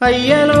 అయ్యలో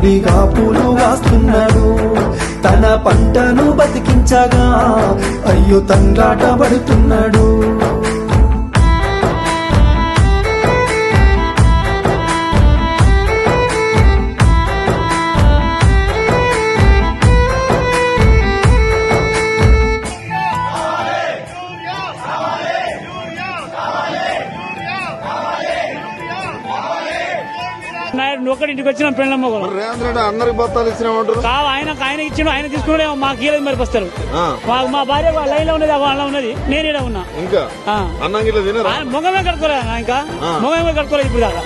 వాడి పూలు వాస్తున్నాడు. తన పంటను బతికించగా అయ్యో తండ్రాట పడుతున్నాడు. నాయుడు నువ్వు ఒక్కడి ఇంటికి వచ్చిన పెళ్ళమ్మ రేవంత్ రెడ్డి అందరికి బత్తాలు ఇచ్చినామంటారు? కావు ఆయన ఆయన ఇచ్చిండు ఆయన తీసుకున్నాడే మాకు కీలేదు మరి వస్తారు మాకు మా భార్య లైన్లో ఉన్నది వాళ్ళ ఉన్నది నేను ఈడ ఉన్నా. ఇంకా. అన్నం గిట్ల తినరా? ఆయన ముఖమే కట్టుకోలేదు ఇంకా? ముఖమే కట్టుకోలేదు ఇప్పుడు దాకా.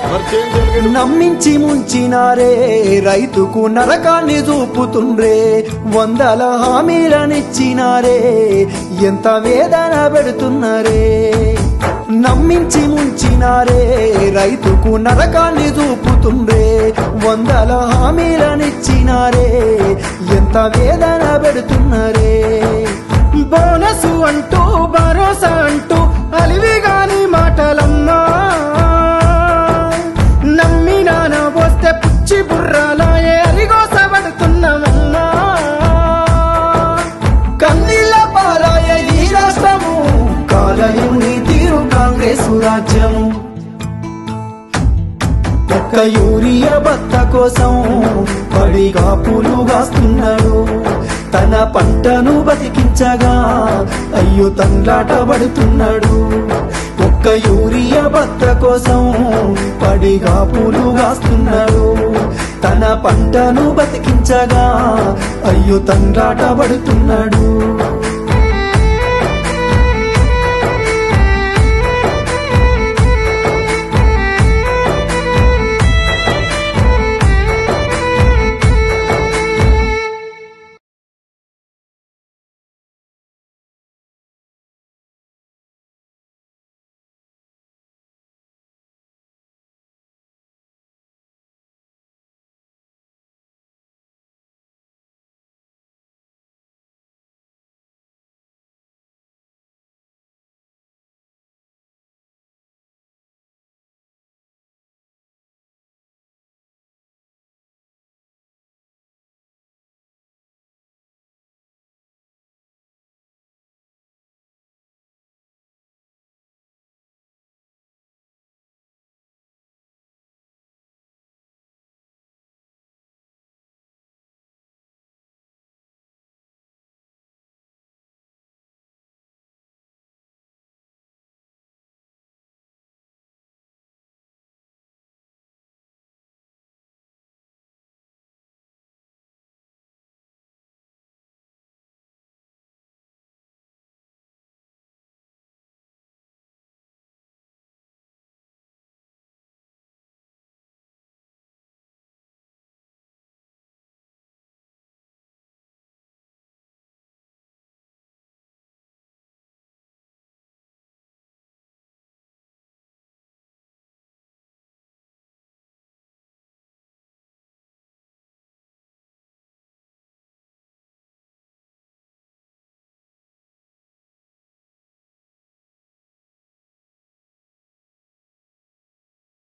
నమ్మించి ముంచినారే రైతుకు నరకాన్ని చూపుతుండ్రే వందల హామీలనిచ్చినారే ఎంత వేదన పెడుతున్నారే. నమ్మించి ముంచినారే రైతుకు నరకాన్ని చూపుతుండ్రే వందల హామీలనిచ్చినారే ఎంత వేదన పెడుతున్నారే. బోనసు అంటూ భరోసా అంటూ అలివిగాని మాటలన్నా. నమ్మినాన పోస్తే పుచ్చి బుర్రాలాయే. రాజ్యము ఒక్క యూరియా బత్త కోసం పడిగా పూలు కాస్తున్నాడు తన పంటను బతికించగా అయ్యో తండ్రాట పడుతున్నాడు ఒక్క యూరియా బత్త కోసం పడిగా పూలు కాస్తున్నాడు తన పంటను బతికించగా అయ్యో తండ్రాట పడుతున్నాడు